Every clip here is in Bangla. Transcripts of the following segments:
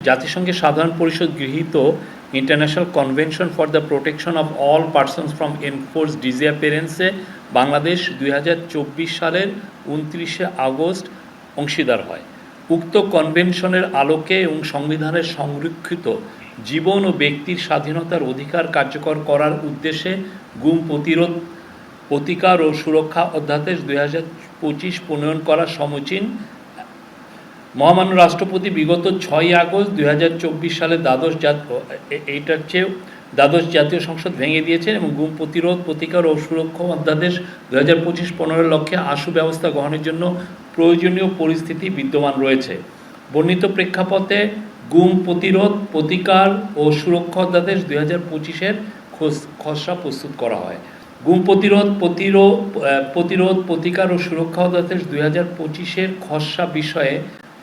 জাতিসংঘের সাধারণ পরিষদ গৃহীত International Convention for the Protection of All Persons from enforce ডিসঅ্যাপিয়ারেন্সে Bangladesh দুই হাজার চব্বিশ সালের উনত্রিশে আগস্ট অংশীদার হয়। উক্ত কনভেনশনের আলোকে এবং সংবিধানের সংরক্ষিত জীবন ও ব্যক্তির স্বাধীনতার অধিকার কার্যকর করার উদ্দেশ্যে গুম প্রতিরোধ প্রতিকার ও সুরক্ষা অধ্যাদেশ দুই হাজার পঁচিশ প্রণয়ন করা সমীচীন মহামান্য রাষ্ট্রপতি বিগত ছয়ই আগস্ট দুই হাজার চব্বিশ সালে দ্বাদশ জাত এইটার চেয়ে দ্বাদশ জাতীয় সংসদ ভেঙে দিয়েছেন এবং গুম প্রতিরোধ, প্রতিকার ও সুরক্ষা অধ্যাদেশ দু হাজার পঁচিশ পনেরো লক্ষ্যে আশু ব্যবস্থা গ্রহণের জন্য প্রয়োজনীয় পরিস্থিতি বিদ্যমান রয়েছে। বর্ণিত প্রেক্ষাপটে গুম প্রতিরোধ, প্রতিকার ও সুরক্ষা অধ্যাদেশ দুই হাজার পঁচিশের খসড়া প্রস্তুত করা হয়। গুম প্রতিরোধ প্রতিরোধ প্রতিরোধ, প্রতিকার ও সুরক্ষা অধ্যাদেশ দুই হাজার পঁচিশের খসড়া বিষয়ে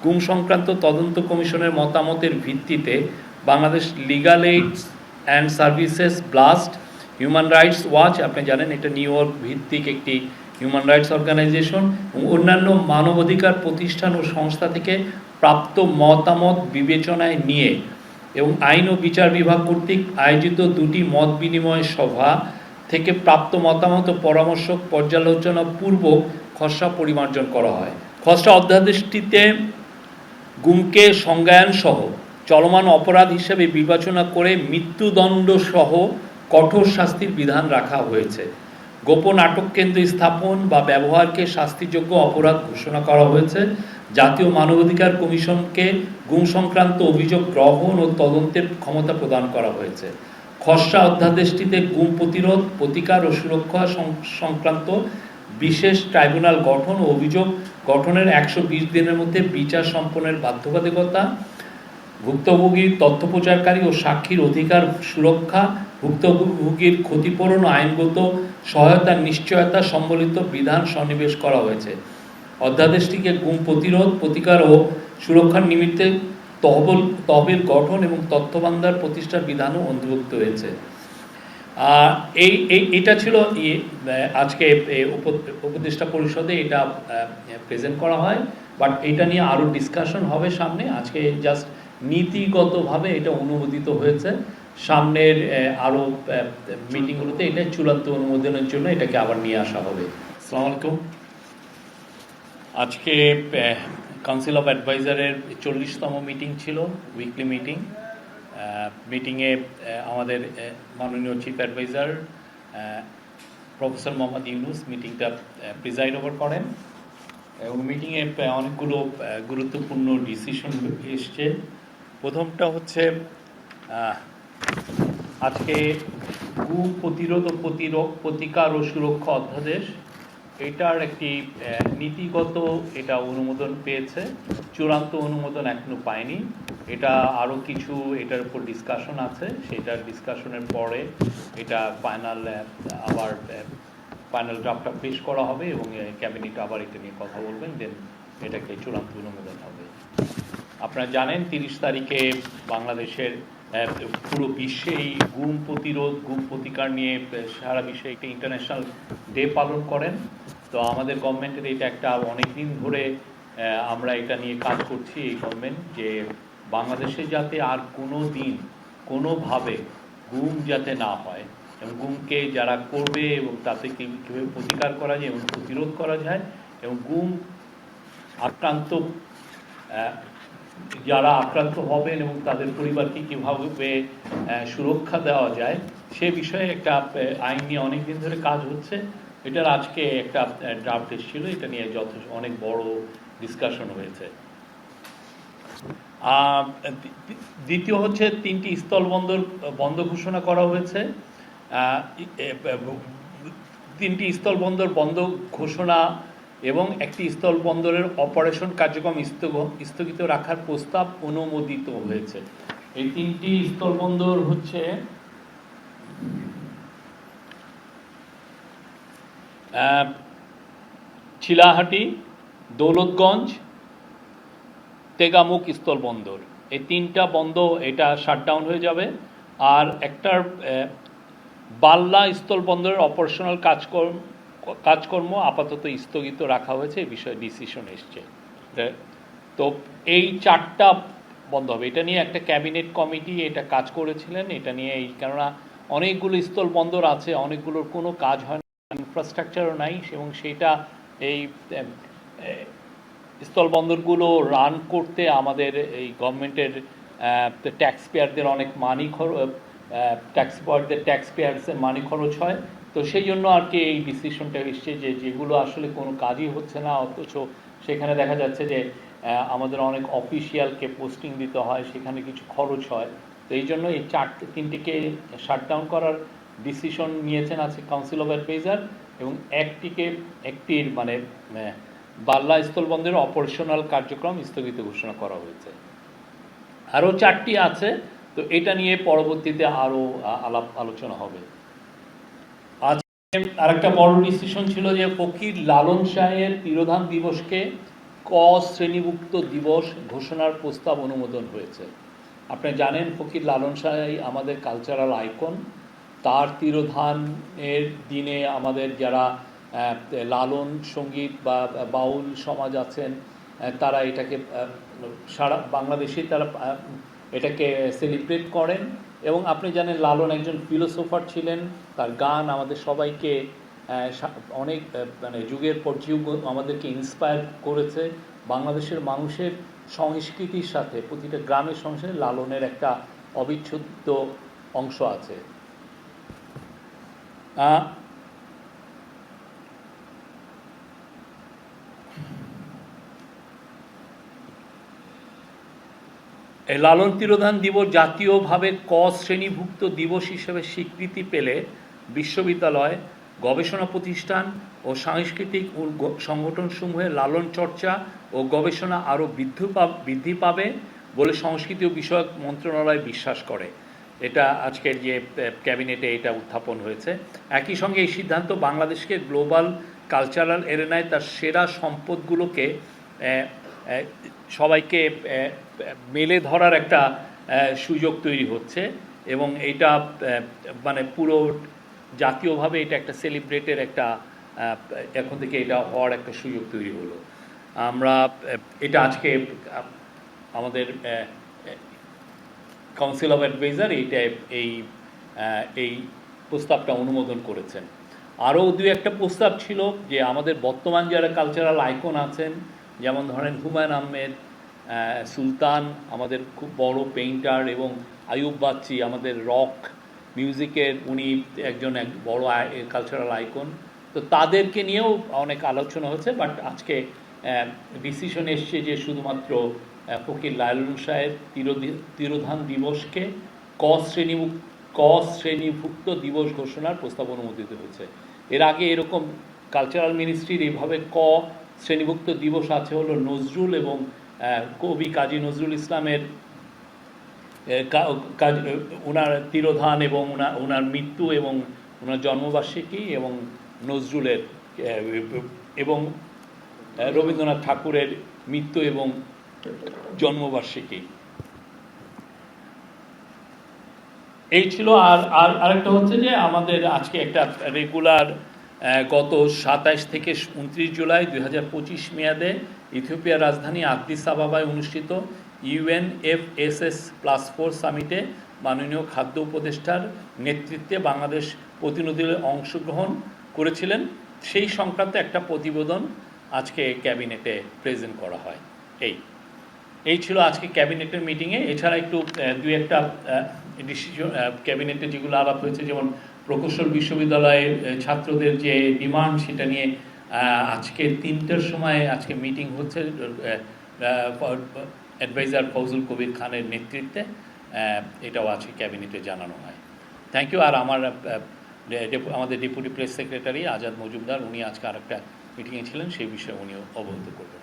গুম সংক্রান্ত তদন্ত কমিশনের মতামতের ভিত্তিতে Bangladesh Legal Aids and Services BLAST Human Rights Watch আপনি জানেন এটা নিউ ইয়র্ক ভিত্তিক একটি হিউম্যান রাইটস অর্গানাইজেশন এবং অন্যান্য মানবাধিকার প্রতিষ্ঠান ও সংস্থা থেকে প্রাপ্ত মতামত বিবেচনায় নিয়ে এবং আইন ও বিচার বিভাগ কর্তৃক আয়োজিত দুটি মত বিনিময় সভা থেকে প্রাপ্ত মতামত ও পরামর্শ পর্যালোচনা পূর্বক খসড়া পরিমার্জন করা হয়। খসড়া অধ্যাদেশটিতে গুমকে সংজ্ঞায়ন সহ চলমান অপরাধ হিসেবে বিবেচনা করে মৃত্যুদণ্ড সহ কঠোর শাস্তির বিধান রাখা হয়েছে। গোপন আটক কেন্দ্র স্থাপন বা ব্যবহারকে শাস্তিযোগ্য অপরাধ ঘোষণা করা হয়েছে। জাতীয় মানবাধিকার কমিশনকে গুম সংক্রান্ত অভিযোগ গ্রহণ ও তদন্তের ক্ষমতা প্রদান করা হয়েছে। খসড়া অধ্যাদেশটিতে গুম প্রতিরোধ, প্রতিকার ও সুরক্ষা সংক্রান্ত বিশেষ ট্রাইব্যুনাল গঠন ও অভিযোগ গঠনের একশো বিশ দিনের মধ্যে বিচার সম্পন্নের বাধ্যবাধকতা ভুক্তভোগীর তথ্য প্রচারকারী ও সাক্ষীর অধিকার সুরক্ষা, ভুক্তভোগীর ক্ষতিপূরণ আইনগত সহায়তার নিশ্চয়তা সম্বলিত বিধান সন্নিবেশ করা হয়েছে। অধ্যাদেশটিকে গুম প্রতিরোধ, প্রতিকার ও সুরক্ষার নিমিত্তে তহবিল তহবিল গঠন এবং তথ্য ভান্ডার প্রতিষ্ঠার বিধানও অন্তর্ভুক্ত হয়েছে। এই এটা ছিল ইয়ে, আজকে উপদেষ্টা পরিষদে এটা প্রেজেন্ট করা হয় বাট এটা নিয়ে আরও ডিসকাশন হবে সামনে। আজকে জাস্ট নীতিগতভাবে এটা অনুমোদিত হয়েছে। সামনের আরও মিটিংগুলোতে এটা চূড়ান্ত অনুমোদনের জন্য এটাকে আবার নিয়ে আসা হবে। আসসালামু আলাইকুম। আজকে কাউন্সিল অফ অ্যাডভাইজারের চল্লিশতম মিটিং ছিল উইকলি মিটিং মিটিংয়ে আমাদের মাননীয় chief adviser professor Mohammad Yunus মিটিংটা প্রিজাইড ওভার করেন। এবং মিটিংয়ে অনেকগুলো গুরুত্বপূর্ণ ডিসিশন এসছে। প্রথমটা হচ্ছে আজকে গুম প্রতিরোধ ও প্রতিরোধ, প্রতিকার ও সুরক্ষা অধ্যাদেশ। এটার একটি নীতিগত এটা অনুমোদন পেয়েছে। চূড়ান্ত অনুমোদন এখনও পায়নি। এটা আরও কিছু এটার উপর ডিসকাশন আছে। সেটার ডিসকাশনের পরে এটা ফাইনাল আবার ফাইনাল ড্রাফটটা পেশ করা হবে এবং ক্যাবিনেট আবার এটা নিয়ে কথা বলবেন দেন এটাকে চূড়ান্ত অনুমোদন হবে। আপনারা জানেন তিরিশ তারিখে বাংলাদেশের পুরো বিশ্বে এই গুম প্রতিরোধ গুম প্রতিকার নিয়ে সারা বিশ্বে একটা ইন্টারন্যাশনাল ডে পালন করেন। তো আমাদের গভর্নমেন্টের এটা একটা অনেক দিন ধরে আমরা এটা নিয়ে কাজ করছি এই গভর্নমেন্ট যে বাংলাদেশে যাতে আর কোনো দিন কোনোভাবে গুম যাতে না হয় এবং গুমকে যারা করবে এবং তাতে কীভাবে প্রতিকার করা যায় এবং প্রতিরোধ করা যায় এবং গুম আক্রান্ত যারা আক্রান্ত হবেন এবং তাদের পরিবারকে কীভাবে সুরক্ষা দেওয়া যায় সে বিষয়ে একটা আইন নিয়ে অনেক দিন ধরে কাজ হচ্ছে। এটার আজকে একটা ড্রাফট এসেছিল। এটা নিয়ে যথেষ্ট অনেক বড় ডিসকাশন হয়েছে। দ্বিতীয় হচ্ছে তিনটি স্থলবন্দর বন্ধ ঘোষণা করা হয়েছে। তিনটি স্থলবন্দর বন্ধ ঘোষণা এবং একটি স্থলবন্দরের অপারেশন কার্যক্রম স্থগিত রাখার প্রস্তাব অনুমোদিত হয়েছে। এই তিনটি স্থলবন্দর হচ্ছে চিলাহাটি, দৌলতগঞ্জ তেগামুখ স্থলবন্দর এই তিনটা বন্ধ, এটা শাটডাউন হয়ে যাবে। আর একটার বাল্লা স্থলবন্দরের অপারেশনাল কাজকর্ম কাজকর্ম আপাতত স্থগিত রাখা হয়েছে, এই বিষয়ে ডিসিশন এসছে। তো এই চারটা বন্ধ হবে। এটা নিয়ে একটা ক্যাবিনেট কমিটি এটা কাজ করেছিলেন, এটা নিয়ে এই, কেননা অনেকগুলো স্থল বন্দর আছে, অনেকগুলোর কোনো কাজ হয় না ইনফ্রাস্ট্রাকচারও নাই, এবং সেটা এই এম, এ, স্থল বন্দরগুলো রান করতে আমাদের এই গভর্নমেন্টের ট্যাক্স পেয়ারদের অনেক মানি খরচ ট্যাক্স পেয়ারদের ট্যাক্স পেয়ার্সের মানি খরচ হয়। তো সেই জন্য আর কি এই ডিসিশনটা এসছে যে যেগুলো আসলে কোনো কাজই হচ্ছে না অথচ সেখানে দেখা যাচ্ছে যে আমাদের অনেক অফিসিয়ালকে পোস্টিং দিতে হয় সেখানে কিছু খরচ হয়। তো এই জন্য এই চারটে তিনটিকে শাটডাউন করার ডিসিশন নিয়েছেন আছে কাউন্সিল অফ অ্যাডভাইজার এবং একটিকে একটির মানে বাল্লা স্থলবন্দরের অপারেশনাল কার্যক্রম স্থগিত ঘোষণা করা হয়েছে। আরও চারটি আছে, তো এটা নিয়ে পরবর্তীতে আরও আলাপ আলোচনা হবে। আজকে আরেকটা বড় ডিসিশন ছিল যে ফকির লালন শাহের তিরোধান দিবসকে ক শ্রেণীভুক্ত দিবস ঘোষণার প্রস্তাব অনুমোদন হয়েছে। আপনি জানেন ফকির লালন শাহ আমাদের কালচারাল আইকন তার তিরোধানের দিনে আমাদের যারা লালন, সংগীত বা বাউল সমাজ আছেন তারা এটাকে সারা বাংলাদেশে তারা এটাকে সেলিব্রেট করেন। এবং আপনি জানেন, লালন একজন ফিলোসোফার ছিলেন, তার গান আমাদের সবাইকে অনেক মানে যুগের পর যুগ আমাদেরকে ইন্সপায়ার করেছে। বাংলাদেশের মানুষের সংস্কৃতির সাথে, প্রতিটা গ্রামের সংসারে লালনের একটা অবিচ্ছেদ্য অংশ আছে। লালন তিরোধান দিবস জাতীয়ভাবে ক শ্রেণীভুক্ত দিবস হিসেবে স্বীকৃতি পেলে বিশ্ববিদ্যালয়, গবেষণা প্রতিষ্ঠান ও সাংস্কৃতিক সংগঠনসমূহে লালন চর্চা ও গবেষণা আরও বৃদ্ধি বৃদ্ধি পাবে বলে সংস্কৃতি ও বিষয়ক মন্ত্রণালয় বিশ্বাস করে। এটা আজকের যে ক্যাবিনেটে এটা উত্থাপন হয়েছে। একই সঙ্গে এই সিদ্ধান্ত বাংলাদেশকে গ্লোবাল কালচারাল এরেনায় তার সেরা সম্পদগুলোকে সবাইকে মেলে ধরার একটা সুযোগ তৈরি হচ্ছে এবং এটা মানে পুরো জাতীয়ভাবে এটা একটা সেলিব্রেটের একটা এখন থেকে এটা হওয়ার একটা সুযোগ তৈরি হলো। আমরা এটা আজকে আমাদের কাউন্সিল অফ অ্যাডভাইজার এইটা এই এই প্রস্তাবটা অনুমোদন করেছেন। আরও দু একটা প্রস্তাব ছিল যে আমাদের বর্তমান যারা কালচারাল আইকন আছেন যেমন ধরেন হুমায়ুন আহমেদ সুলতান, আমাদের খুব বড় পেইন্টার এবং আয়ুব বাচ্চি, আমাদের রক মিউজিকের উনি একজন এক বড় কালচারাল আইকন তো তাদেরকে নিয়েও অনেক আলোচনা হচ্ছে বাট আজকে ডিসিশন এসছে যে শুধুমাত্র ফকির লালন সাহেব তিরোধান দিবসকে ক শ্রেণীভুক্ত ক শ্রেণীভুক্ত দিবস ঘোষণার প্রস্তাব অনুমোদিত হয়েছে। এর আগে এরকম কালচারাল মিনিস্ট্রির এইভাবে ক শ্রেণীভুক্ত দিবস আছে হলো নজরুল এবং কবি কাজী নজরুল ইসলামের ওনার তিরোধান এবং ওনার ওনার মৃত্যু এবং ওনার জন্মবার্ষিকী এবং নজরুলের এবং রবীন্দ্রনাথ ঠাকুরের মৃত্যু এবং জন্মবার্ষিকী। এই ছিল আর আর, আরেকটা হচ্ছে যে আমাদের আজকে একটা রেগুলার গত সাতাইশ থেকে উনত্রিশ জুলাই দুই হাজার পঁচিশ মেয়াদে ইথিওপিয়ার রাজধানী আদ্দিস আবাবায় অনুষ্ঠিত ইউএনএফএসএস প্লাস ফোর সামিটে মাননীয় খাদ্য উপদেষ্টার নেতৃত্বে বাংলাদেশ প্রতিনিধিদের অংশগ্রহণ করেছিলেন। সেই সংক্রান্ত একটা প্রতিবেদন আজকে ক্যাবিনেটে প্রেজেন্ট করা হয়। এই এই ছিল আজকে ক্যাবিনেটের মিটিংয়ে। এছাড়া একটু দুই একটা ডিসিশন ক্যাবিনেটে যেগুলো আলাপ হয়েছে, যেমন প্রকৌশল বিশ্ববিদ্যালয়ের ছাত্রদের যে ডিমান্ড সেটা নিয়ে আজকে তিনটার সময় আজকে মিটিং হচ্ছে অ্যাডভাইজার ফজল কবির খানের নেতৃত্বে এটাও আজকে ক্যাবিনেটে জানানো হয়। থ্যাংক ইউ আর আমার আমাদের deputy press secretary Azad Majumdar, উনি আজকে আরেকটা মিটিংয়ে ছিলেন, সেই বিষয়ে উনিও অবহিত করবেন।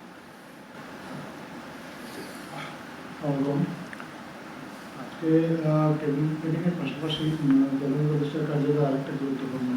ক্যাবিনেট পাশাপাশি প্রধান উপদেষ্টার কার্যালয়ে আরেকটা গুরুত্বপূর্ণ